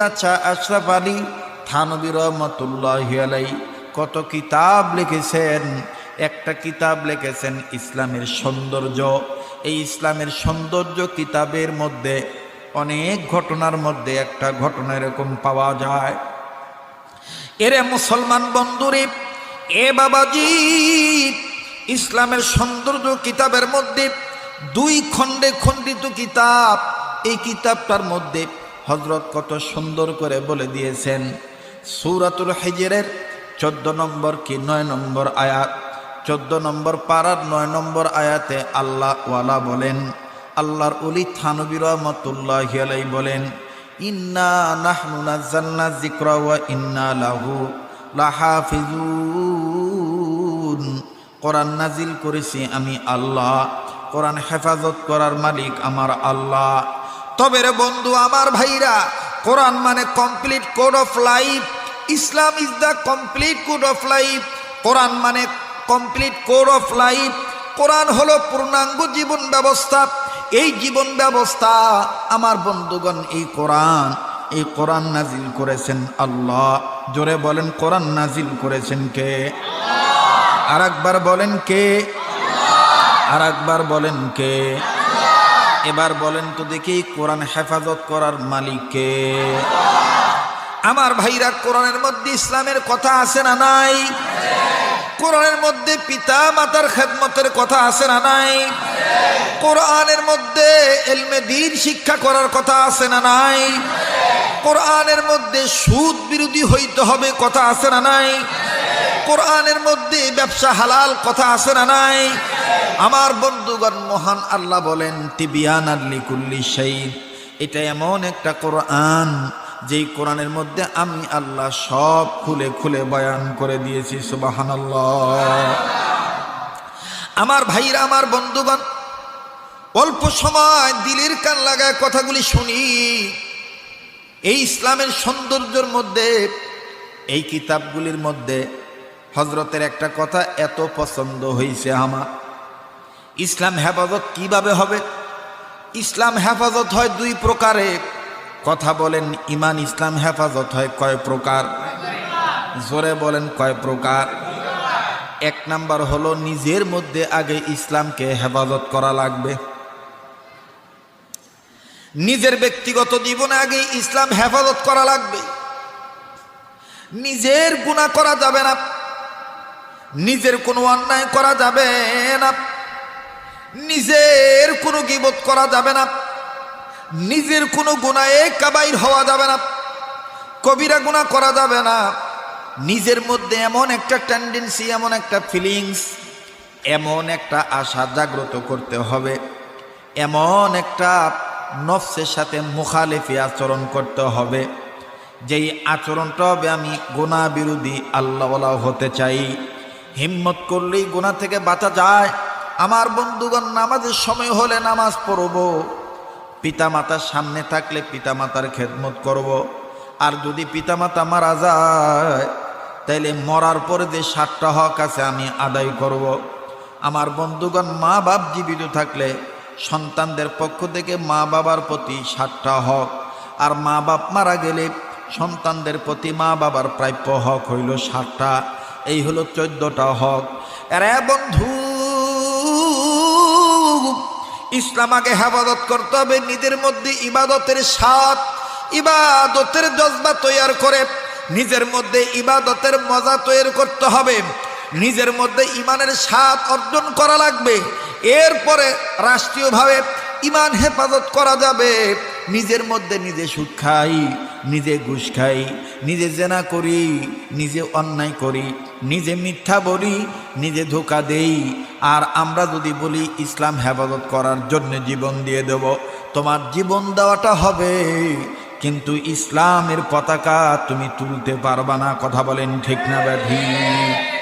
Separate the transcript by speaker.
Speaker 1: আচ্ছা আশরাফ আলী থানবী রহমতুল্লাহ আলাই কত কিতাব লিখেছেন, একটা কিতাব লিখেছেন ইসলামের সৌন্দর্য। এই ইসলামের সৌন্দর্য কিতাবের মধ্যে, অনেক ঘটনার মধ্যে একটা ঘটনা এরকম পাওয়া যায়। এরে মুসলমান বন্ধুরে, এ বাবাজি, ইসলামের সৌন্দর্য কিতাবের মধ্যে দুই খণ্ডে খণ্ডিত কিতাব, এই কিতাবটার মধ্যে হজরত কত সুন্দর করে বলে দিয়েছেন, সৌরাতুল হেজেরের চোদ্দ নম্বর কি নয় নম্বর আয়াত? চোদ্দ নম্বর পাড়ার নয় নম্বর আয়াতে আল্লাহ ওয়ালা বলেন, আল্লাহর উলি থানবী রহমতুল্লাহ আলাই বলেন, ইন্না নাহনু নাজ্জালনা যিকরা ওয়া ইন্না লাহু লাহাফিজুন। কোরআন নাজিল করেছি আমি আল্লাহ, কোরআন হেফাজত করার মালিক আমার আল্লাহ। তবে রে বন্ধু, আমার ভাইরা, কোরআন মানে complete code of life Islam is the complete code of life Quran মানে complete code of life Quran হলো পূর্ণাঙ্গ জীবন ব্যবস্থা। এই জীবন ব্যবস্থা আমার বন্ধুগণ, এই কোরআন এই কোরআন নাজিল করেছেন আল্লাহ। জোরে বলেন, কোরআন নাজিল করেছেন কে? আর একবার বলেন কে? আর একবার বলেন কে? এবার বলেন তো দেখি কোরআন হেফাজত করার মালিককে। আমার ভাইরা, কোরআনের মধ্যে ইসলামের কথা আছে না নাই? কোরআনের মধ্যে পিতা মাতার খেদমতের কথা আছে না নাই? কোরআনের মধ্যে এলমে দিন শিক্ষা করার কথা আছে না নাই? কোরআনের মধ্যে সুদ বিরোধী হইতে হবে কথা আছে না নাই? কোরআনের মধ্যে ব্যবসা হালাল কথা আছে না নাই? আমার বন্ধুগণ মহান আল্লাহ বলেন তিবিয়ান আল্লি কুল্লি শহীদ এটা এমন একটা কোরআন, যেই কোরআনের মধ্যে আমি আল্লাহ সব খুলে খুলে বয়ান করে দিয়েছি সুবাহান আমার ভাইরা, আমার বন্ধুগণ, অল্প সময় দিলের কান লাগায় কথাগুলি শুনি। এই ইসলামের সৌন্দর্যের মধ্যে, এই কিতাবগুলির মধ্যে হজরতের একটা কথা এত পছন্দ হয়েছে আমার। ইসলাম হেফাজত কীভাবে হবে? ইসলাম হেফাজত হয় দুই প্রকারে। কথা বলেন ইমান ইসলাম হেফাজত হয় কয় প্রকার? জোরে বলেন কয় প্রকার? এক নাম্বার হলো নিজের মধ্যে আগে ইসলামকে হেফাজত করা লাগবে। নিজের ব্যক্তিগত জীবনে আগে ইসলাম হেফাজত করা লাগবে। নিজের গুণা করা যাবে না। নিজের কোনো অন্যায় করা যাবে না। নিজের কোনো গিবত করা যাবে না। নিজের কোনো গুণায় কাবাইর হওয়া যাবে না। কবিরা গুণা করা যাবে না। নিজের মধ্যে এমন একটা টেন্ডেন্সি এমন একটা ফিলিংস এমন একটা আশা জাগ্রত করতে হবে। এমন একটা নফসের সাথে মুখালেফি আচরণ করতে হবে। যেই আচরণটা হবে আমি গুণা বিরোধী আল্লাহওয়ালা হতে চাই। হিম্মত করলেই গুণা থেকে বাঁচা যায় আমার বন্ধুগণ, নামাজের সময় হলে নামাজ পড়ব পিতামাতার সামনে থাকলে পিতামাতার খেদমত করব। আর যদি পিতামাতা মারা যায়, তাইলে মরার পরে যে সাতটা হক আছে আমি আদায় করব। আমার বন্ধুগণ, মা বাপ জীবিত থাকলে সন্তানদের পক্ষ থেকে মা বাবার প্রতি সাতটা হক আর মা বাপ মারা গেলে সন্তানদের প্রতি মা বাবার প্রাপ্য হক হইল সাতটা এই হলো চোদ্দটা হক। এরা বন্ধু, ইসলাম আগে হেফাজত করতে হবে, নিজের মধ্যে ইবাদতের স্বাদ, ইবাদতের জজবা তৈয়ার করে নিজের মধ্যে ইবাদতের মজা তৈরি করতে হবে, নিজের মধ্যে ইমানের স্বাদ অর্জন করা লাগবে। এরপরে রাষ্ট্রীয়ভাবে ইমান হেফাজত করা যাবে। নিজের মধ্যে নিজে সুদ খাই, নিজে ঘুষ খাই, নিজে জেনা করি, নিজে অন্যায় করি। নিজে মিথ্যা বলি, নিজে ধোকা দেই। আর আমরা যদি বলি, ইসলাম হেফাজত করার জন্য জীবন দিয়ে দেব, তোমার জীবন দেওয়াটা হবে। কিন্তু ইসলামের পতাকা তুমি তুলতে পারবা না, কথা বলেন ঠিক না ব্যাধি।